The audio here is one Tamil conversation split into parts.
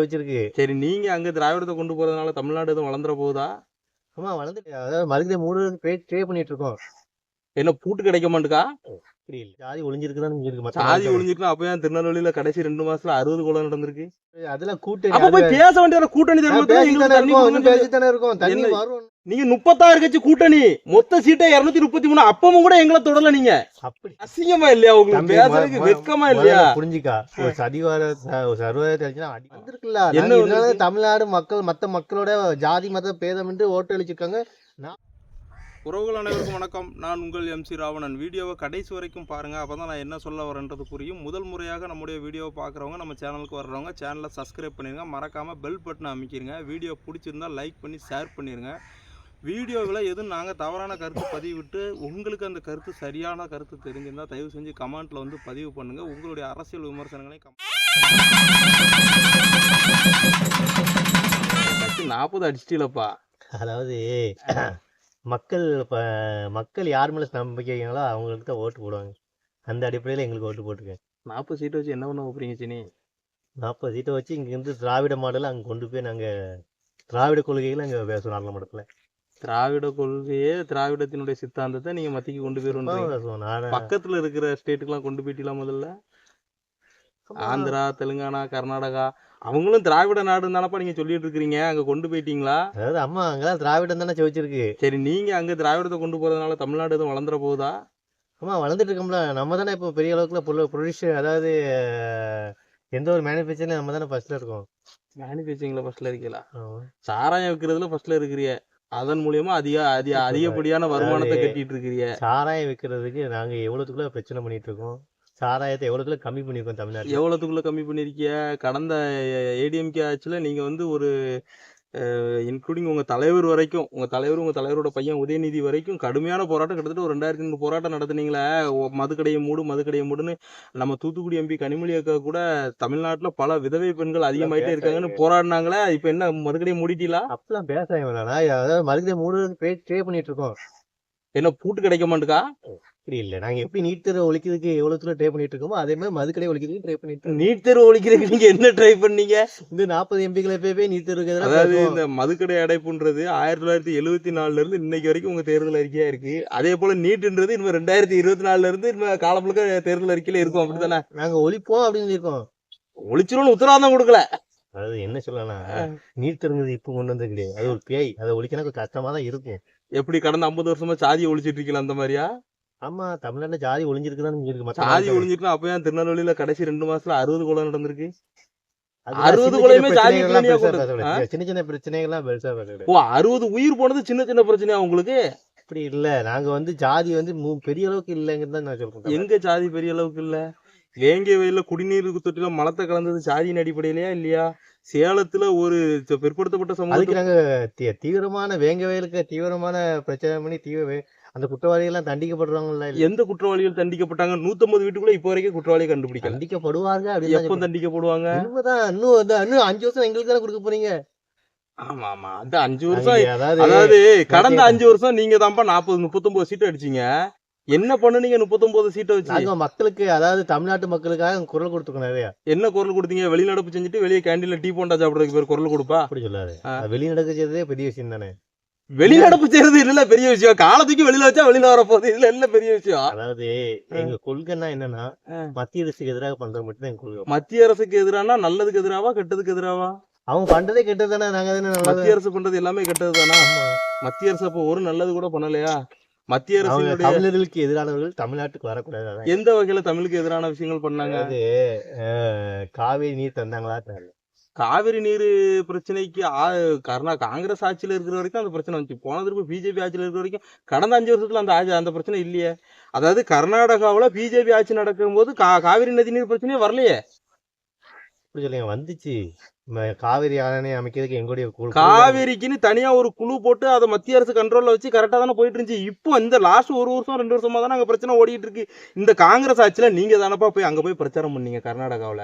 வச்சிருக்கு. சரி நீங்க அங்க திராவிடத்தை கொண்டு போறதுனால தமிழ்நாடு எதுவும் வளர்ந்துற போகுதா? ஆமா வளர்ந்துட்டு அதாவது மறுபடியும் மூணு ட்ரே ட்ரே பண்ணிட்டு இருக்கோம் என்ன பூட்டு கிடைக்க மாட்டுக்கா? ஜாதி ஒளிஞ்சிருக்குதான் இருக்கு நாட்டுல. ஒழிஞ்சிருக்குன்னா அப்ப ஏன் திருநெல்வேலியில கடைசி ரெண்டு மாசத்துல அறுபது கொலை நடந்திருக்கு? அதெல்லாம் கூட்டணி பேச வேண்டியது கூட்டணி அது தர்மத்துல பேசிட்டு எங்களுக்கு தானே தண்ணி இருக்கோம். தண்ணி? வரும். நீங்க முப்பத்தாறு கட்சி கூட்டணி மொத்த சீட்டை இருநூத்தி முப்பத்தி மூணு அப்பவும் கூட எங்களை தொடல நீங்க. அசிங்கமா இல்லையா உங்களுக்கு? பேசுறதுக்கு மொ- மொ- வெக்கமா முதல்ல இல்லையா புரிஞ்சுக்கா. ஒரு சதிவார ச- ஒரு சர்வாத தெரிஞ்சுனா அடி வந்திருக்குல்ல. என்ன? தமிழ்நாடு மக்கள் மத்த மக்களோட ஜாதி மத பேதமின்றி ஓட்டு அளிச்சிருக்காங்க. உறவுகள் அனைவருக்கும் வணக்கம். நான் உங்கள் எம்சி ராவணன். வீடியோவை கடைசி வரைக்கும் பாருங்க. அப்பதான் நான் என்ன சொல்ல வரேன்றது புரியும். முதல் முறையாக நம்முடைய வீடியோவை பார்க்குறவங்க நம்ம சேனலுக்கு வர்றவங்க சேனலை சப்ஸ்கிரைப் பண்ணிருங்க. மறக்காம பெல் பட்டனை அமைக்கிருங்க. வீடியோ பிடிச்சிருந்தா லைக் பண்ணி ஷேர் பண்ணிருங்க. வீடியோவில் எதுவும் நாங்கள் தவறான கருத்து பதிவிட்டு உங்களுக்கு அந்த கருத்து சரியான கருத்து தெரிஞ்சிருந்தால் தயவு செஞ்சு கமெண்ட்டில் வந்து பதிவு பண்ணுங்கள் உங்களுடைய அரசியல் விமர்சனங்களை நாற்பது அடிச்சிட்டீங்களப்பா அதாவது மக்கள் இப்ப மக்கள் யார் மேல நம்பிக்கை வைக்கிறாங்களோ அவங்களுக்கு தான் ஓட்டு போடுவாங்க. அந்த அடிப்படையில் எங்களுக்கு ஓட்டு போட்டுருக்கேன் நாற்பது சீட்டை வச்சு என்ன பண்ண போறீங்க சினி? நாற்பது சீட்டை வச்சு இங்கேருந்து திராவிட மாடல் அங்கே கொண்டு போய் நாங்கள் திராவிட கொள்கைகளை அங்கே பேசுவோம் நாடாளுமன்றத்தில் திராவிட கொள்கையே திராவிடத்தினுடைய சித்தாந்தத்தை நீங்க மத்திக்கு கொண்டு போயிருந்தீங்க பக்கத்துல இருக்கிற ஸ்டேட்டுக்கெல்லாம் கொண்டு போயிட்டீங்களா முதல்ல? ஆந்திரா தெலுங்கானா கர்நாடகா அவங்களும் திராவிட நாடுன்னு தானப்பா நீங்க சொல்லிட்டு இருக்கிறீங்க. அங்க கொண்டு போயிட்டீங்களா? அதாவது அம்மா அங்கெல்லாம் திராவிடம் தானே செவிச்சிருக்கு சரி நீங்க அங்க திராவிடத்தை கொண்டு போறதுனால தமிழ்நாடு எதுவும் வளர்ந்துற போகுதா? ஆமா வளர்ந்துட்டு இருக்கோம்ல. நம்ம தானே இப்போ பெரிய அளவுக்குல ப்ரொடியூசர் அதாவது எந்த ஒரு மேனுஃபேக்சர்லையும் நம்ம தானே ஃபர்ஸ்ட்ல இருக்கோம். மேனுஃபேக்சரிங்ல ஃபர்ஸ்ட்ல இருக்கீங்களா. சாராயம் விற்கிறதுல ஃபர்ஸ்ட்ல இருக்கிறிய அதன் மூலியமா அதிக அதிக அதிகப்படியான வருமானத்தை கட்டிட்டு இருக்கிறீங்க சாராயம் விற்கிறதுக்கு நாங்க எவ்வளவுக்குள்ள பிரச்சனை பண்ணிட்டு இருக்கோம் சாராயத்தை எவ்வளவுக்குள்ள கம்மி பண்ணியிருக்கோம் தமிழ்நாட்டில் எவ்வளோத்துக்குள்ள கம்மி பண்ணிருக்கீங்க கடந்த ஏடிஎம்கே ஆட்சியில் நீங்கள் வந்து ஒரு இன்க்ளூடிங் உங்கள் தலைவர் வரைக்கும் உங்கள் தலைவர் உங்கள் தலைவரோட பையன் உதயநிதி வரைக்கும் கடுமையான போராட்டம். கிட்டத்தட்ட ஒரு ரெண்டாயிரத்தி போராட்டம் நடத்துனீங்களே மதுக்கடையை மூடு மதுக்கடையை மூடுன்னு. நம்ம தூத்துக்குடி எம்பி கனிமொழி அக்கா கூட தமிழ்நாட்டில் பல விதவை பெண்கள் அதிகமாயிட்டே இருக்காங்கன்னு போராடினாங்களே இப்போ என்ன மதுக்கடையை மூடிட்டீங்களா? அப்பெல்லாம் மறுபடியும் மூணு ட்ரே ட்ரே பண்ணிட்டு இருக்கோம். என்ன பூட்டு கிடைக்க மாட்டுக்கா? அப்படி இல்லை. நாங்க எப்படி நீட் தேர்வு ஒழிக்கிறதுக்கு எவ்வளவுக்குள்ள ட்ரை பண்ணிட்டு இருக்கோமோ அதே மாதிரி மதுக்கடை ஒழிக்கிறதுக்கு ட்ரை பண்ணிட்டு நீட் தேர்வு ஒழிக்கிறதுக்கு நீங்கள் என்ன ட்ரை பண்ணீங்க? இந்த நாற்பது எம்பிக்களை போய் போய் நீட் தேர்வுக்கு அதாவது. இந்த மதுக்கடை அடைப்புன்றது ஆயிரத்தி தொள்ளாயிரத்தி எழுபத்தி நாலுல இருந்து இன்னைக்கு வரைக்கும் உங்க தேர்தல் அறிக்கையா இருக்கு. அதே போல நீட்ன்றது இன்னும் ரெண்டாயிரத்தி இருபத்தி நாலுல இருந்து இன்னும் காலப்புழுக்க தேர்தல் அறிக்கையில இருக்கும். அப்படித்தானே? நாங்க ஒழிப்போம் அப்படின்னு சொல்லியிருக்கோம். ஒளிச்சிரும்னு உத்தரவாதம் கொடுக்கல. அதாவது என்ன சொல்லலாம் நீட் தேர்வுங்கிறது இப்போ கொண்டு வந்தது கிடையாது. அது ஒரு பேய். அதை கொஞ்சம் கஷ்டமா தான் இருக்கும். எப்படி கடந்த ஐம்பது வருஷமா சாதியை ஒழிச்சிட்டு இருக்கீங்களா அந்த மாதிரியா? ஆமா தமிழ்நாட்டுல ஜாதி ஒளிஞ்சிருக்குதான் நாட்டுல. ஒழிஞ்சிட்டுனா அப்ப ஏன் திருநெல்வேலியில கடைசி ரெண்டு மாசத்துல அறுபது கொலை நடந்திருக்கு? அறுபது கொலையுமே ஜாதி. சின்ன சின்ன பிரச்சனைகள்லாம் பெருசா ஓ அறுபது உயிர் போனது சின்ன சின்ன பிரச்சனையா உங்களுக்கு? அப்படி இல்ல. நாங்க வந்து ஜாதி வந்து பெரிய அளவுக்கு இல்லைங்கிறது தான் நான் சொல்றேன். எங்க சாதி பெரிய அளவுக்கு இல்ல? வேங்கிய வயல்ல குடிநீர் தொட்டில மலத்தை கலந்தது சாதியின் அடிப்படையிலயா இல்லையா? சேலத்துல ஒரு பிற்படுத்தப்பட்ட சமூகத்துக்கு நாங்க தீவிரமான வேங்க வயலுக்கு தீவிரமான பிரச்சனை பண்ணி தீவிர அந்த குற்றவாளிகள் எல்லாம் தண்டிக்கப்படுறாங்கல்ல இல்ல. எந்த குற்றவாளிகள் தண்டிக்கப்பட்டாங்க? நூத்தம்பது வீட்டுக்குள்ள இப்போ வரைக்கும் குற்றவாளியை கண்டுபிடிக்கல. தண்டிக்கப்படுவாங்க எப்போ. தண்டிக்கப்படுவாங்க? உண்மைதான் இன்னும் இன்னும் அஞ்சு வருஷம் எங்களுக்கு தானே கொடுக்க போறீங்க? ஆமா ஆமா அது அஞ்சு வருஷம் அது அதாவது கடந்த அஞ்சு வருஷம் நீங்க தான்ப்பா நாற்பது முப்பத்தொன்பது சீட்டு அடிச்சீங்க. என்ன பண்ணுனீங்க முப்பத்தொன்பது சீட்டை வச்சு? மக்களுக்கு அதாவது தமிழ்நாட்டு மக்களுக்காக குரல் கொடுத்துக்கணும் நிறைய. என்ன குரல் கொடுத்தீங்க? வெளிநடப்பு செஞ்சுட்டு வெளியே கேண்டீன்ல டீ போண்டா சாப்பிடுறதுக்கு பேர் குரல் கொடுப்பா? அப்படி சொல்லாது ஆ. வெளிநடக்க செய்யறதே பெரிய விஷயம் தானே. வெளிநடப்பு செய்யறது இல்ல பெரிய விஷயம். காலத்துக்கு வெளியில வச்சா வெளியில வர போகுது இதுல என்ன பெரிய விஷயம்? அதாவது எங்க கொள்கைன்னா என்னன்னா. மத்திய அரசுக்கு எதிராக பண்றது மட்டும் தான் எங்க கொள்கை. மத்திய அரசுக்கு எதிரானா நல்லதுக்கு எதிராவா கெட்டதுக்கு எதிராவா? அவங்க பண்றதே கெட்டது தானே நாங்க மத்திய அரசு பண்றது எல்லாமே கெட்டது தானா. மத்திய அரசு அப்போ ஒரு நல்லது கூட பண்ணலையா? மத்திய அரசினுடைய தமிழர்களுக்கு எதிரானவர்கள் தமிழ்நாட்டுக்கு வரக்கூடாது. எந்த வகையில தமிழுக்கு எதிரான விஷயங்கள் பண்ணாங்க? அஹ், காவேரி நீர் தந்தாங்களா. காவிரி நீர் பிரச்சனைக்கு கருணா காங்கிரஸ் ஆட்சியில இருக்கிற வரைக்கும் அந்த பிரச்சனை வந்துச்சு. போன திருப்பி பிஜேபி ஆட்சியில இருக்கிற வரைக்கும் கடந்த அஞ்சு வருஷத்துல அந்த ஆட்சி அந்த பிரச்சனை இல்லையே. அதாவது கர்நாடகாவுல பிஜேபி ஆட்சி நடக்கும்போது கா காவிரி நதி நீர் பிரச்சனையே வரலையே. அப்படி சொல்லுங்க வந்துச்சு. காவிரி அணை அமைக்கிறதுக்கு எங்களுடைய கொள்- காவிரிக்குன்னு தனியா ஒரு குழு போட்டு அதை மத்திய அரசு கண்ட்ரோல்ல வச்சு கரெக்டா தானே போயிட்டு இருந்துச்சு. இப்போ இந்த லாஸ்ட் ஒரு வருஷம் ரெண்டு வருஷமா தானே அங்க பிரச்சனை ஓடிட்டு இருக்கு. இந்த காங்கிரஸ் ஆட்சியில நீங்க தானப்பா போய் அங்க போய் பிரச்சாரம் பண்ணீங்க கர்நாடகாவுல.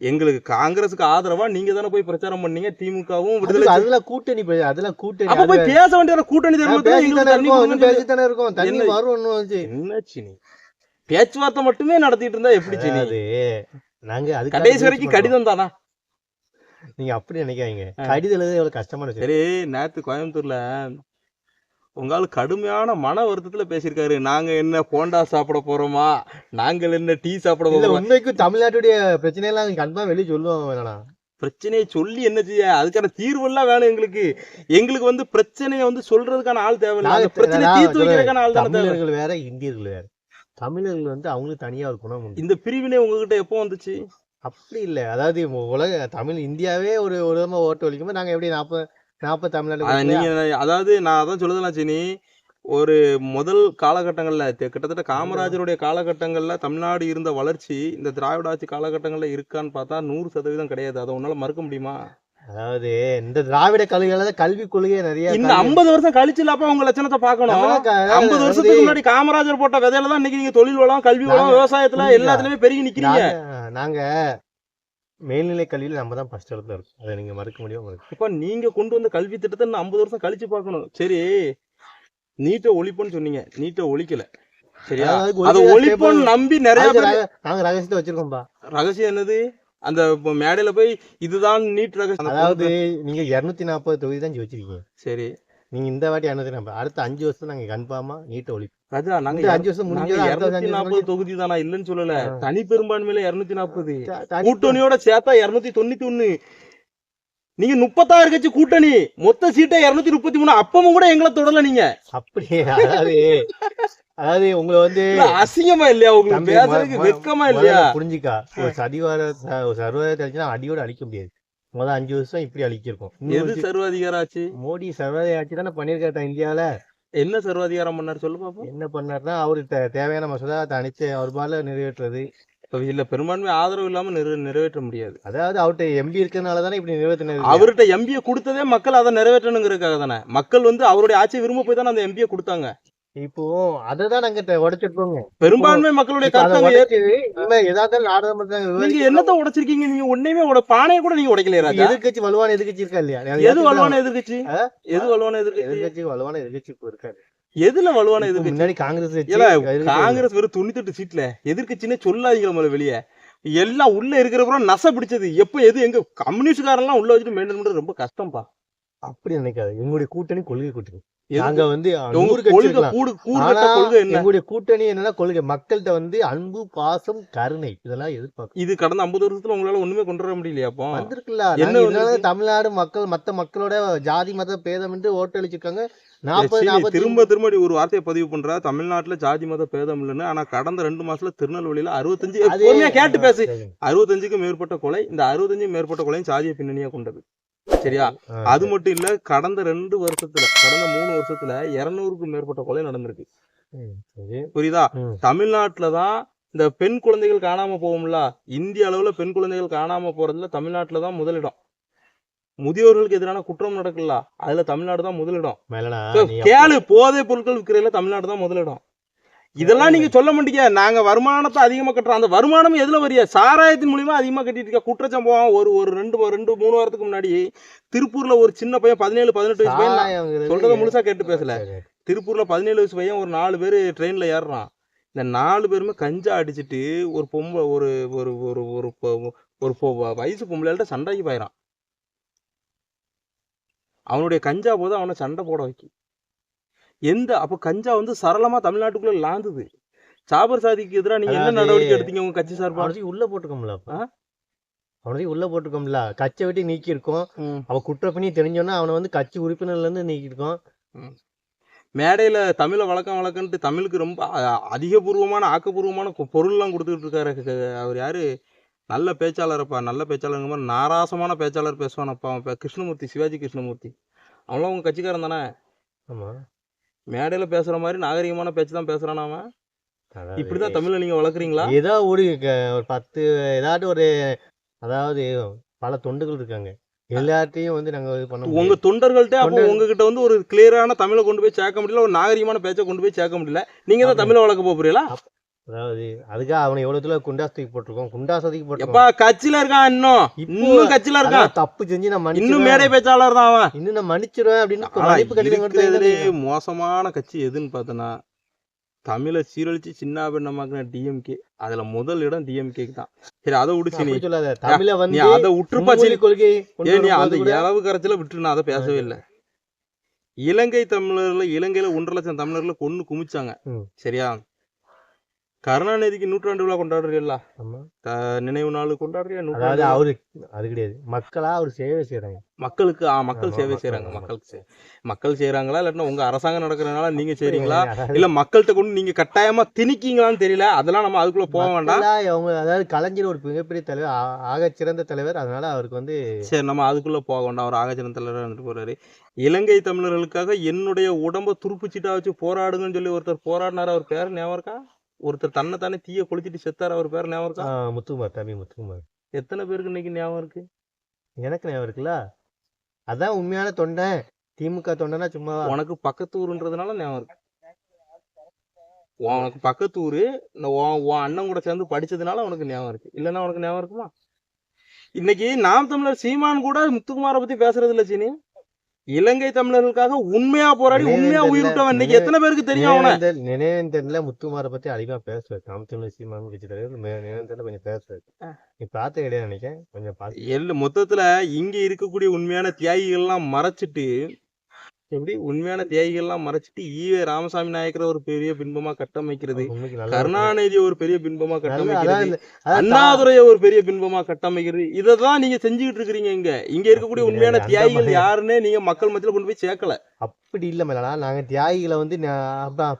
எங்களுக்கு காங்கிரஸுக்கு ஆதரவா நீங்க தானே போய் பிரச்சாரம் பண்ணீங்க. திமுகவும் விடுதலை அதுல- கூட்டணி போய் அதெல்லாம் கூட்டணி அப்ப போய் பேச வேண்டிய கூட்டணி தானே இருக்கோம் தண்ணி என்ன? வரும் நீ பேச்சுவார்த்தை மட்டுமே நடத்திட்டு இருந்தா எப்படி அதாவது நாங்க அதுக்கு கடைசி வரைக்கும் கடிதம் தானா? நீங்க அப்படி நினைக்காதீங்க. கடிதம் எழுத எவ்வளவு கஷ்டமான சரி நேத்து கோயம்புத்தூர்ல உங்க ஆளு கடுமையான மன வருத்தத்துல பேசியிருக்காரு. நாங்க என்ன போண்டா சாப்பிட போறோமா? நாங்கள் என்ன டீ சாப்பிட போறோமா? உண்மைக்கும் தமிழ்நாட்டுடைய பிரச்சனை எல்லாம் கண்டிப்பா வெளியே சொல்லுவாங்க வேணா பிரச்சனையை சொல்லி என்ன செய்ய? அதுக்கான தீர்வு எல்லாம் வேணும் எங்களுக்கு. எங்களுக்கு வந்து பிரச்சனையை வந்து சொல்றதுக்கான ஆள் தேவையில்ல. நான் தீர்த்து வைக்கிறதுக்கான ஆள் தானே தேவை. வேற இந்தியர்கள் வேற. தமிழர்கள் வந்து அவங்களுக்கு தனியா ஒரு குணம் உண்டு. இந்த பிரிவினை உங்ககிட்ட எப்போ வந்துச்சு? அப்படி இல்ல. அதாவது உலக தமிழ் இந்தியாவே ஒரு ஒரு விதமா ஓட்டு வலிக்கும்போது நாங்க எப்படி நாற்பது நாற்பது தமிழ்நாடு நீங்க அதாவது நான் அதான் சொல்லுதலாம் சீனி ஒரு முதல் காலகட்டங்கள்ல கிட்டத்தட்ட காமராஜருடைய காலகட்டங்கள்ல தமிழ்நாடு இருந்த வளர்ச்சி இந்த திராவிட ஆட்சி காலகட்டங்கள்ல இருக்கான்னு பார்த்தா நூறு சதவீதம் கிடையாது. அதை உன்னால மறுக்க முடியுமா? அதாவது இந்த திராவிட கல்வியால தான் கல்விக் கொள்கையை நிறைய இந்த ஐம்பது வருஷம் கழிச்சுலப்பா உங்க லட்சணத்தை பார்க்கணும். அதாவது ஐம்பது வருஷத்துக்கு முன்னாடி காமராஜர் போட்ட விதையில தான் இன்னைக்கு நீங்க தொழில் வளம் கல்வி வளம் விவசாயத்துல? எல்லாத்துலயுமே பெருகி நிக்கிறீங்க. நாங்க- மேல்நிலை கல்வியில நம்ம தான் ஃபர்ஸ்ட் இடத்துல இருக்கோம் அதை நீங்க மறுக்க முடியும்? இப்ப நீங்க கொண்டு வந்த கல்வி திட்டத்தை இன்னும் ஐம்பது வருஷம் கழிச்சு பார்க்கணும். சரி நீட்டை ஒழிப்புன்னு சொன்னீங்க. நீட்டை ஒழிக்கல. சரியா? அதை ஒழிப்புன்னு நம்பி நிறைய நாங்க ரகசியத்தை வச்சிருக்கோம்பா. ரகசியம் என்னது? அந்த மேடையில போய் இதுதான் நீட் ரகசியம். அதாவது நீங்க இருநூத்தி நாற்பது தொகுதி தான் வச்சிருக்கீங்க சரி. நீங்க இந்த வாட்டி இருநூத்தி நாற்பது அடுத்த அஞ்சு வருஷம் நாங்க கன்ஃபார்மா நீட்டை ஒழிப்போம். ராஜா நாங்க அஞ்சு வருஷம் முடிஞ்சது இருநூத்தி நாற்பது தொகுதி தானா. இல்லைன்னு சொல்லல. தனி பெரும்பான்மையில இருநூத்தி நாற்பது கூட்டணியோட சேர்த்தா இருநூத்தி தொண்ணூத்தி ஒண்ணு நீங்க முப்பத்தாறு கட்சி கூட்டணி. மொத்த சீட்டை இருநூத்தி முப்பத்தி மூணு. அப்பவும் கூட எங்களை தொடல நீங்க. அப்படி அதாவது உங்களை வந்து அசிங்கமா இல்லையா? உங்களுக்கு பேசுறதுக்கு வெக்கமா இல்லையா? புரிஞ்சுக்கா. ஒரு சதிவார சர்வாதிகாரம் அடிச்சுன்னா அடியோட அழிக்க முடியாது. முதல் அஞ்சு வருஷம் இப்படி அழிக்கிருக்கோம் எது சர்வாதிகாரம் ஆச்சு? மோடி சர்வாதிகாரம் ஆட்சி தானே பண்ணியிருக்காரு இந்தியால. என்ன சர்வாதிகாரம் பண்ணாரு சொல்லு பாப்போம். என்ன பண்ணாருன்னா அவரு தே- தேவையான மசோதா அனைத்து அவர் மேல நிறைவேற்றுறது. இப்ப இல்ல பெரும்பான்மை ஆதரவு இல்லாம நிறைவே நிறைவேற்ற முடியாது. அதாவது அவர்கிட்ட எம்பி இருக்கிறதுனால தானே இப்படி நிறைவேற்றினது. அவர்கிட்ட எம்பியை கொடுத்ததே மக்கள் அதை நிறைவேற்றணுங்கிறதுக்காக தானே. மக்கள் வந்து அவருடைய ஆட்சியை விரும்ப போய் தானே அந்த எம்பியை கொடுத்தாங்க. இப்போ அதை தான் நாங்க உடைச்சிருக்கோங்க. பெரும்பான்மை மக்களுடைய கருத்தை ஏதாவது நாடாளுமன்றம் நீங்க என்னத்த உடைச்சிருக்கீங்க? நீங்க ஒண்ணுமே உட பானையை கூட நீங்க உடைக்கலையா ராஜா. எதிர்கட்சி வலுவான எதிர்கட்சி இருக்கா இல்லையா? எது வலுவான எதிர்க்கட்சி? ஆ? எது வலுவான எதிர்க்கட்சி? எதிர்கட்சி வலுவான எதிர்கட்சி இப்போ இருக்காது. எதுல வலுவான இப்போ எதிர்க்கட்சி? முன்னாடி காங்கிரஸ் காங்கிரஸ் வெறும் தொண்ணூத்தெட்டு சீட்ல. எதிர்க்கட்சினே சொல்லாதீங்க முதல்ல வெளியே. எல்லாம் உள்ள இருக்கிறப்பறம் நச பிடிச்சது. எப்ப எது எங்க கம்யூனிஸ்ட்காரெல்லாம் உள்ள வச்சுட்டு மெயின்டைன் பண்றது ரொம்ப கஷ்டம்பா. அப்படி நினைக்காது எங்களுடைய கூட்டணி கொள்கை கூட்டணி? நாங்க வந்து எங்களுடைய கூட்டணி என்னன்னா கொள்கை. மக்கள்கிட்ட வந்து அன்பு பாசம் கருணை இதெல்லாம் எதிர்பார்க்கும் இது கடந்த 50 வருஷத்துல உங்களால ஒண்ணுமே கொண்டு வர முடியலையா அப்போ? வந்திருக்குல்ல. என்ன? தமிழ்நாடு மக்கள் மத்த மக்களோட ஜாதி மத பேதம் என்று ஓட்டு அளிச்சிருக்காங்க. திரும்ப திரும்ப ஒரு வார்த்தையை பதிவு பண்ற. தமிழ்நாட்டுல ஜாதி மத பேதம் இல்லைன்னு. ஆனா கடந்த ரெண்டு மாசத்துல திருநெல்வேலியில அறுபத்தஞ்சு கேட்டு பேசு. சரி. அறுபத்தஞ்சுக்கும் மேற்பட்ட கொலை இந்த அறுபத்தஞ்சுக்கும் மேற்பட்ட கொலையும் சாதிய பின்னணியா கொண்டது. சரியா? அது மட்டும் இல்ல கடந்த ரெண்டு வருஷத்துல கடந்த மூணு வருஷத்துல இருநூறுக்கும் மேற்பட்ட கொலை நடந்திருக்கு. புரியுதா? ம். தமிழ்நாட்டுல தான் இந்த பெண் குழந்தைகள் காணாம போகும்ல? இந்திய அளவுல பெண் குழந்தைகள் காணாம போறதுல தமிழ்நாட்டுல தான் முதலிடம். முதியோர்களுக்கு எதிரான குற்றம் நடக்கல அதுல தமிழ்நாடு தான் முதலிடம். கேளு போதைப் பொருட்கள் விற்கிறதுல தமிழ்நாடு தான் முதலிடம். இதெல்லாம் நீங்க சொல்ல மாட்டீங்க. நாங்க வருமானத்தை அதிகமா கட்டுறோம். அந்த வருமானம் எதுல வரிய? சாராயத்தின் மூலியமா அதிகமா கட்டிட்டு இருக்க குற்றச்சம்பவம் ஒரு ஒரு ரெண்டு ரெண்டு மூணு வாரத்துக்கு முன்னாடி திருப்பூர்ல ஒரு சின்ன பையன் பதினேழு பதினெட்டு வயசு பையன் சொல்றத முழுசா கேட்டு பேசல. திருப்பூர்ல பதினேழு வயசு பையன் ஒரு நாலு பேர் ட்ரெயின்ல ஏறுறான். இந்த நாலு பேருமே கஞ்சா அடிச்சிட்டு ஒரு பொம்பளை ஒரு ஒரு ஒரு ஒரு ஒரு வயசு பொம்பளைகிட்ட சண்டைக்கு போயிறான். அவனுடைய கஞ்சா போது அவனை சண்டை போட வைக்கும். எந்த அப்ப கஞ்சா வந்து சரளமா தமிழ்நாட்டுக்குள்ள லாந்துது. சாபர் சாதிக்கு எதிராக நீங்க என்ன நடவடிக்கை எடுத்தீங்க உங்க கட்சி சார்பா? அவனை தூக்கி உள்ள போட்டுக்கோம்ல? அவனை தூக்கி உள்ள போட்டுக்கோம்ல. கட்சியை விட்டு நீக்கி இருக்கோம் ம். அவ குற்ற பண்ணி தெரிஞ்சோன்னா அவனை வந்து கட்சி உறுப்பினர்ல இருந்து நீக்கி இருக்கோம் மேடையில தமிழை வழக்கம் வழக்கன்ட்டு தமிழுக்கு ரொம்ப அதிகபூர்வமான ஆக்கப்பூர்வமான பொருள்லாம் கொடுத்துட்டு இருக்காரு அவர் யாரு? நல்ல பேச்சாளர்ப்பா நல்ல பேச்சாளருங்க மாதிரி நாராசமான பேச்சாளர் பேசுவானப்பா அவன் கிருஷ்ணமூர்த்தி சிவாஜி கிருஷ்ணமூர்த்தி. அவன்லாம் உங்க கட்சிக்காரன் தானே? ஆமா. மேடையில பேசுற மாதிரி நாகரிகமான பேச்சு தான் பேசுறான் அவன். அதாவது இப்படிதான் தமிழை நீங்க வளர்க்குறீங்களா? ஏதோ ஒரு ஒரு பத்து ஏதாவது ஒரு அதாவது பல தொண்டுகள் இருக்காங்க. எல்லாத்தையும் வந்து நாங்க இது பண்ண உங்க முடியாது. தொண்டர்கள்ட்ட அப்போ உங்ககிட்ட வந்து ஒரு கிளியரான தமிழை கொண்டு போய் சேர்க்க முடியல ஒரு நாகரிகமான பேச்சை கொண்டு போய் சேர்க்க முடியல. நீங்க தான். தமிழை வளர்க்க போறீங்களா? அதாவது அதுக்காக அவனை எவ்வளவு தூரம் குண்டாஸ் தூக்கி போட்டிருக்கோம்? குண்டாஸ் தூக்கி போட்டிருக்கோம் கட்சியில இருக்கான் இன்னும். இன்னும் கட்சியில இருக்கான். தப்பு செஞ்சு நான் இன்னும் மேடை பேச்சாளர் தான் அவன். இன்னும் நான் மன்னிச்சிருவேன் அப்படின்னு மன்னிப்பு கடிதம்? மோசமான கட்சி எதுன்னு பார்த்தனா தமிழை சீரழிச்சு சின்ன பின்னமாக்குன டிஎம்கே அதுல முதல் இடம் டிஎம்கேக்கு தான். சரி அதை விடுச்சு நீ சொல்லாத. தமிழ வந்து அதை விட்டுருப்பா சரி கொள்கை ஏன் நீ அந்த இளவு கரைச்சல விட்டு நான் அதை பேசவே இல்லை. இலங்கை தமிழர்ல இலங்கையில ஒன்றரை லட்சம் தமிழர்களை கொன்னு குமிச்சாங்க. சரியா? கருணாநிதிக்கு நூற்றாண்டு விழா கொண்டாடுறீங்களா நினைவு நாள் கொண்டாடுறியா அதாவது அவரு அது கிடையாது. மக்களா அவர் சேவை செய்யறாங்க மக்களுக்கு ஆ, மக்கள் சேவை செய்யறாங்க. மக்களுக்கு மக்கள் செய்யறாங்களா இல்லாட்டினா உங்க அரசாங்கம் நடக்கிறதுனால நீங்க செய்றீங்களா? இல்ல மக்கள்கிட்ட கொண்டு நீங்க கட்டாயமா திணிக்கீங்களான்னு தெரியல அதெல்லாம் நம்ம அதுக்குள்ள போக வேண்டாம். அவங்க அதாவது கலைஞர் ஒரு மிகப்பெரிய தலைவர் ஆ- ஆகச் சிறந்த தலைவர் அதனால அவருக்கு வந்து சரி நம்ம அதுக்குள்ள போக வேண்டாம் அவர் ஆகச்சரன் தலைவர் வந்துட்டு போறாரு. இலங்கை தமிழர்களுக்காக என்னுடைய உடம்ப துருப்பிச்சிட்டா வச்சு போராடுங்கன்னு சொல்லி ஒருத்தர் போராடினார் அவர் பேர் ஞாபகம் இருக்கா? ஒருத்தர் தன்னை தானே தீய கொளுத்திட்டு செத்தார் அவர் பேர் ஞாபகம் இருக்கா? முத்துக்குமார் தம்பி முத்துக்குமார். எத்தனை பேருக்கு இன்னைக்கு ஞாபகம் இருக்கு? எனக்கு ஞாபகம் இருக்குல்ல? அதான் உண்மையான தொண்டை. திமுக தொண்டனா சும்மா உனக்கு பக்கத்து ஊருன்றதுனால ஞாபகம் இருக்கு. உனக்கு பக்கத்து ஊரு உன் அண்ணன் கூட சேர்ந்து படிச்சதுனால உனக்கு ஞாபகம் இருக்கு. இல்லைன்னா உனக்கு ஞாபகம் இருக்குமா? இன்னைக்கு நாம் தமிழர் சீமான் கூட முத்துக்குமாரை பத்தி பேசுறது இல்ல சீனி. இலங்கை தமிழர்களுக்காக உண்மையா போராடி உண்மையா உயிர் விட்டவன். இன்னைக்கு எத்தனை பேருக்கு தெரியும் அவனை? நினைவேந்தல் நினைவேந்தல்ல முத்துக்குமாரை பத்தி அதிகமா பேசுவார் காமத்தமிழ் சீமான் வச்சு தலைவர் நினைவேந்தல்ல கொஞ்சம் பேசுவார் நீ பார்த்த கிடையாது நினைக்கிறேன்? கொஞ்சம் பார்த்து எல்ல மொத்தத்துல இங்க இருக்கக்கூடிய உண்மையான தியாகிகள்லாம் மறைச்சிட்டு எப்படி உண்மையான தியாகிகள்லாம் மறைச்சிட்டு ஈவே ராமசாமி நாயக்கரை ஒரு பெரிய பின்பமா கட்டமைக்கிறது. கருணாநிதி ஒரு பெரிய பின்பமா கட்டமைக்கிறது. அண்ணாதுரைய ஒரு பெரிய பின்பமா கட்டமைக்கிறது. இததான் நீங்க செஞ்சுக்கிட்டு இருக்கிறீங்க இங்க. இங்க இருக்கக்கூடிய உண்மையான தியாகிகள் யாருன்னே நீங்க மக்கள் மத்தியில கொண்டு போய் சேர்க்கல. அப்படி இல்ல மேலடா நாங்க தியாகிகளை வந்து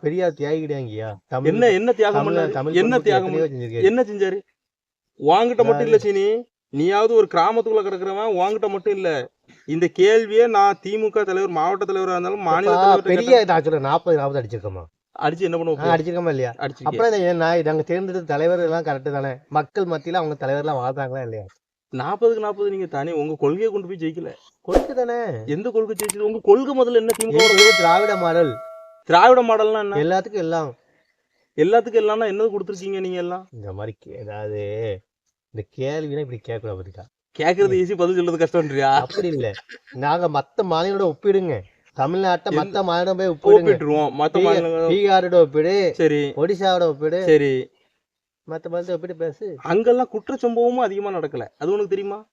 பெரியார் தியாகி கிடையாங்கய்யா என்ன என்ன தியாகம் தமிழ் என்ன தியாகம். என்ன செஞ்சாரு? வாங்கிட்ட மட்டும் இல்ல சீனி. நீயாவது ஒரு கிராமத்துக்குள்ள கிடக்குறவன் வாங்கிட்ட மட்டும் இல்ல. இந்த கேள்வியே நான் திமுக தலைவர் மாவட்ட தலைவரா இருந்தாலும் மாநில தலைவர் பெரிய நான் நாற்பது நாற்பது அடிச்சிருக்கோமா அடிச்சு என்ன பண்ணுவோம் அடிச்சிருக்கோமா இல்லையா? அப்புறம் இதை ஏன் நான் நாங்க தேர்ந்தெடுத்த தலைவர் எல்லாம் கரெக்டு தானே? மக்கள் மத்தியில அவங்க தலைவர் எல்லாம் வாழ்றாங்களா இல்லையா? நாற்பதுக்கு நாற்பது நீங்க தானே உங்க கொள்கையை கொண்டு போய் ஜெயிக்கல. கொள்கை தானே? எந்த கொள்கை ஜெயிச்சது? உங்க கொள்கை முதல்ல என்ன திமுக திராவிட மாடல். திராவிட மாடல்னா என்ன? எல்லாத்துக்கும் எல்லாம். எல்லாத்துக்கும் எல்லாம்னா என்னது கொடுத்துருக்கீங்க நீங்க எல்லாம்? இந்த மாதிரி அதாவது இந்த கேள்வினா இப்படி கேட்கக்கூடாது பாத்துக்கா கேக்குறது ஈஸி பதில் சொல்றது கஷ்டம்ன்றியா? அப்படி இல்ல. நாங்க மத்த மாநிலோட ஒப்பிடுங்க. தமிழ்நாட்டை மத்த மாநிலம் போய் ஒப்பிட்டுருவோம். மத்த மாநிலங்கள் பீகாரோட ஒப்பிடு. சரி. ஒடிசாவோட ஒப்பிடு. சரி. மத்த மாநிலத்தை ஒப்பிட்டு பேசு. அங்கெல்லாம் குற்றச்சம்பவமும் அதிகமா நடக்கல. அது உனக்கு தெரியுமா?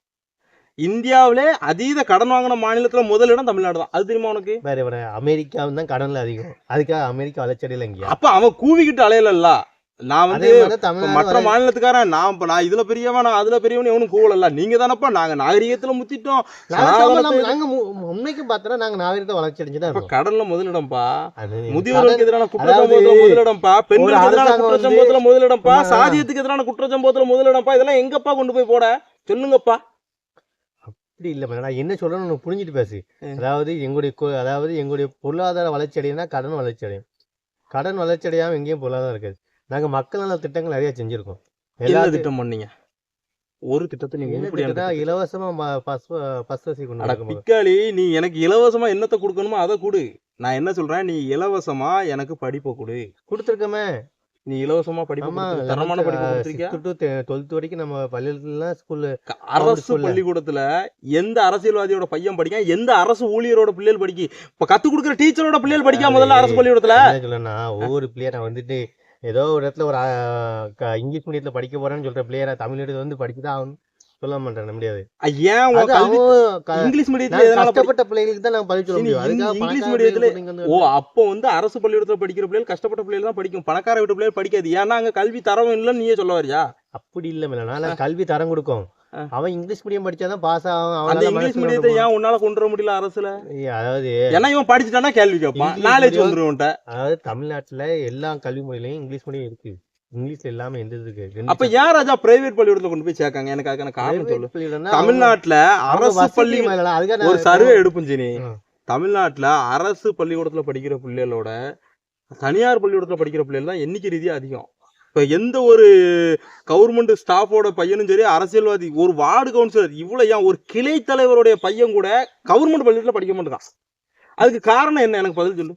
இந்தியாவிலே அதீத கடன் வாங்கின மாநிலத்துல முதலிடம் தமிழ்நாடு தான். அது தெரியுமா உனக்கு? வேற வேற அமெரிக்கா தான் கடன்ல அதிகம். அதுக்காக அமெரிக்கா வளர்ச்சடையில இங்கேயா? அப்ப அவன் கூவிக்கிட்டு அலையலல்ல. நான் வந்து மற்ற மாநிலத்துக்காரன் நான் இப்ப நான் இதுல பெரியவன் நான் அதுல பெரியவன் எவனும் கூவலல்ல நீங்க தானப்பா நாங்க நாகரிகத்துல முத்திட்டோம். நாங்க தமிழ் சனாதனத்தை- நம்ம- நாங்க மு- உண்மைக்கு பார்த்தோன்னா நாங்க நாகரிகத்தை வளர்ச்சி அடைஞ்சுதான் இப்ப கடல்ல முதலிடம்ப்பா முதியோர்களுக்கு எதிரான குற்றச்சம்பவத்துல முதலிடம்ப்பா பெண்களுக்கு எதிரான குற்றச்சம்பவத்துல முதலிடம்ப்பா. சாதியத்துக்கு எதிரான குற்றச்சம்பவத்துல முதலிடம்ப்பா இதெல்லாம் எங்கப்பா கொண்டு போய் போட? சொல்லுங்கப்பா. அப்படி இல்ல நான் என்ன சொல்றேன்னு உனக்கு புரிஞ்சுட்டு பேசு. அதாவது எங்களுடைய அதாவது எங்களுடைய பொருளாதார வளர்ச்சி அடையினா கடன் வளர்ச்சி அடையும். கடன் வளர்ச்சி அடையாம எங்கேயும் பொருளாதாரம் இருக்காது. நாங்க மக்கள் நல திட்டங்கள் நிறைய செஞ்சிருக்கோம். எல்லாத்துக்கும் திட்டம் பண்ணீங்க? ஒரு திட்டத்தை நீங்க. இலவசமா பஸ் பஸ் வசதி கொண்டு பிக்காளி நீ எனக்கு இலவசமா என்னத்தை கொடுக்கணுமோ அதை கொடு. நான் என்ன சொல்றேன்? நீ இலவசமா எனக்கு படிப்பை கொடு. கொடுத்துருக்கோமே. நீ இலவசமா படிப்பு. தரமான படிப்பு டுவெல்த் வரைக்கும் நம்ம பள்ளியிலாம் ஸ்கூல்ல அரசு. பள்ளிக்கூடத்துல எந்த அரசியல்வாதியோட பையன் படிக்க எந்த அரசு ஊழியரோட பிள்ளைகள் படிக்க இப்ப கத்து கொடுக்குற டீச்சரோட பிள்ளைகள் படிக்காம முதல்ல அரசு பள்ளிக்கூடத்துல? சொல்லனா ஒவ்வொரு பிள்ளையர் நான் வந்துட்டு ஏதோ ஒரு இடத்துல ஒரு இங்கிலீஷ் மீடியத்துல படிக்க போறேன்னு சொல்ற பிள்ளையரை தமிழ் மீடியத்துல வந்து படிச்சுதான் ஆகணும். சொல்ல மாட்டேன் முடியாது. ஏன் இங்கிலீஷ் மீடியத்துல கஷ்டப்பட்ட பிள்ளைகளுக்கு தான் நான் பதில் சொல்ல சரி, முடியும். இங்க- அதுக்காக இங்கிலீஷ் மீடியத்துல- ஓ அப்போ வந்து அரசு பள்ளிக்கூடத்துல படிக்கிற பிள்ளைகள் கஷ்டப்பட்ட பிள்ளைகள் தான் படிக்கும். பணக்கார வீட்டு பிள்ளைகள் படிக்காது. ஏன்னா அங்க கல்வி தரம் இல்லைன்னு நீயே சொல்ல வரியா அப்படி இல்ல மேல. கல்வி தரம் கொடுக்கும். அவன் இங்கிலீஷ் மீடியம் படிச்சாதான் பாஸ் ஆகும் அந்த இங்கிலீஷ் மீடியத்தை ஏன் உன்னால கொண்டு வர முடியல அரசுல? அதாவது ஏன்னா இவன் படிச்சுட்டானா கேள்வி கேட்பான். நாலேஜ் உன்கிட்ட. அதாவது தமிழ்நாட்டுல எல்லா கல்வி முறையிலையும் இங்கிலீஷ் மீடியம் இருக்கு. இங்கிலீஷ்ல எல்லாமே எந்த இருக்கு அப்ப ஏன் ராஜா பிரைவேட் பள்ளிக்கூடத்துல கொண்டு போய் சேர்க்காங்க? எனக்கு அதுக்கான காரணம் சொல்லு. தமிழ்நாட்டுல அரசு பள்ளி ஒரு சர்வே எடுப்பும் ஜினி. தமிழ்நாட்டுல அரசு பள்ளிக்கூடத்துல படிக்கிற பிள்ளைகளோட தனியார் பள்ளிக்கூடத்துல படிக்கிற பிள்ளைகள் தான் எண்ணிக்கை ரீதியா அதிகம். இப்போ எந்த ஒரு கவர்மெண்ட் ஸ்டாஃபோட பையனும் சரி அரசியல்வாதி ஒரு வார்டு கவுன்சிலர் இவ்வளோ ஏன்? ஒரு கிளை தலைவருடைய பையன் கூட கவர்மெண்ட் பள்ளியில் படிக்க மாட்டேங்கான் அதுக்கு காரணம் என்ன? எனக்கு பதில் சொல்லு.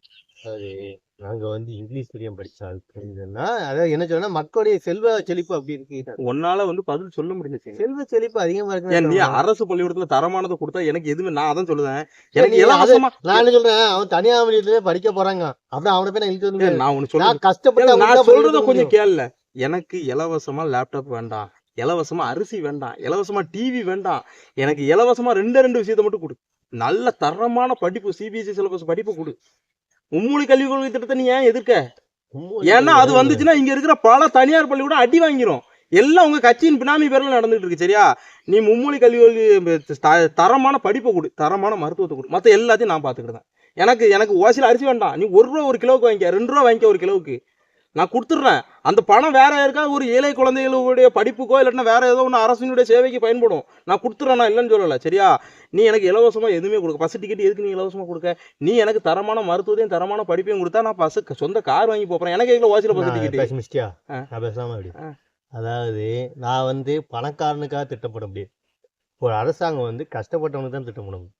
அதாவது நாங்க வந்து இங்கிலீஷ் மீடியம் படிச்ச ஆட்கள். அதாவது என்ன சொல்றேன்னா மக்களுடைய செல்வ செழிப்பு அப்படி இருக்கு உன்னால வந்து பதில் சொல்ல முடியல சீனி. செல்வ செழிப்பு அதிகமா ஏன் நீ இருக்கு அரசு பள்ளிக்கூடத்துல தரமானதை கொடுத்தா எனக்கு எதுவுமே நான் அதான் சொல்லுவேன். எனக்கு இலவசமா நான் என்ன சொல்றேன் அவன் தனியார் பள்ளியிலே படிக்க போறாங்க. அப்புறம் அவனை போய் நான் இழுத்து நான் ஒண்ணு சொல்றேன். கஷ்டப்பட்டு நான் சொல்றத கொஞ்சம் முடியும். கேளு எனக்கு இலவசமா லேப்டாப் வேண்டாம். இலவசமா அரிசி வேண்டாம். இலவசமா டிவி வேண்டாம். எனக்கு இலவசமா ரெண்டே ரெண்டு விஷயத்த மட்டும் கொடு. நல்ல தரமான படிப்பு சிபிஎஸ்சி சிலபஸ் படிப்பு கொடு. மும்மொழி கல்விக் கொள்கை திட்டத்தை நீ ஏன் எதிர்க்க? ஏன்னா அது வந்துச்சுன்னா இங்க இருக்கிற பல தனியார் பள்ளி கூட அடி வாங்கிரும். எல்லாம் உங்க கட்சியின் பினாமி பேர்ல நடந்துட்டு இருக்கு சரியா? நீ மும்மொழி கல்வி தரமான படிப்பை கொடு தரமான மருத்துவத்தை கொடு. மத்த எல்லாத்தையும் நான் பாத்துக்கிட்டேன் எனக்கு எனக்கு ஓசியில் அரிசி வேண்டாம். நீ ஒரு ரூபா ஒரு கிலோவுக்கு வாங்கிக்க ரெண்டு ரூபா வாங்கிக்க ஒரு கிலோவுக்கு. நான் கொடுத்துட்றேன். அந்த பணம் வேற யாருக்காவது ஒரு ஏழை குழந்தைகளுடைய படிப்புக்கோ இல்லைன்னா வேற ஏதோ ஒன்று அரசினுடைய சேவைக்கு பயன்படும். நான் கொடுத்துட்றேன் நான் இல்லைன்னு சொல்லலை. சரியா? நீ எனக்கு இலவசமா எதுவுமே கொடுக்க பஸ் டிக்கெட் எதுக்கு நீ இலவசமா கொடுக்க? நீ எனக்கு தரமான மருத்துவத்தையும் தரமான படிப்பையும் கொடுத்தா நான் பஸ் சொந்த கார் வாங்கி போறேன். எனக்கு எதுல ஓசியில் பஸ் நான் டிக்கெட் மிஸ்டியா. நான் பேசாம அப்படி. அதாவது நான் வந்து பணக்காரனுக்காக திட்டப்பட முடியாது. ஒரு அரசாங்கம் வந்து கஷ்டப்பட்டவனுக்கு தான் திட்டம் போட முடியும்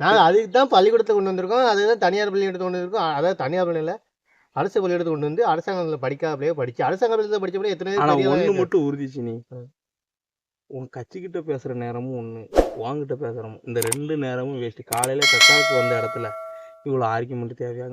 நாங்கள் அதுக்கு தான் பள்ளிக்கூடத்தை கொண்டு வந்திருக்கோம் அதுதான் தனியார் பள்ளிக்கூடத்தை கொண்டு வந்திருக்கோம். அதாவது தனியார் பள்ளியில் அரசு பள்ளிக்கூடத்தை கொண்டு வந்து அரசாங்கத்தில் படிக்காமலே படிச்சு அரசாங்க பள்ளியில் படிச்சபடியே எத்தனை பேர் ஆனா பெரிய ஒண்ணு ஆளாயிட்டாங்க. மட்டும் உறுதிச்சு நீ. உன் கட்சிக்கிட்ட பேசுற நேரமும் ஒண்ணு வாங்கிட்ட பேசுறமும் இந்த ரெண்டு நேரமும் வேஸ்ட் காலையில கக்காவுக்கு வந்த இடத்துல இவ்வளவு ஆர்கியூமெண்ட் தேவையா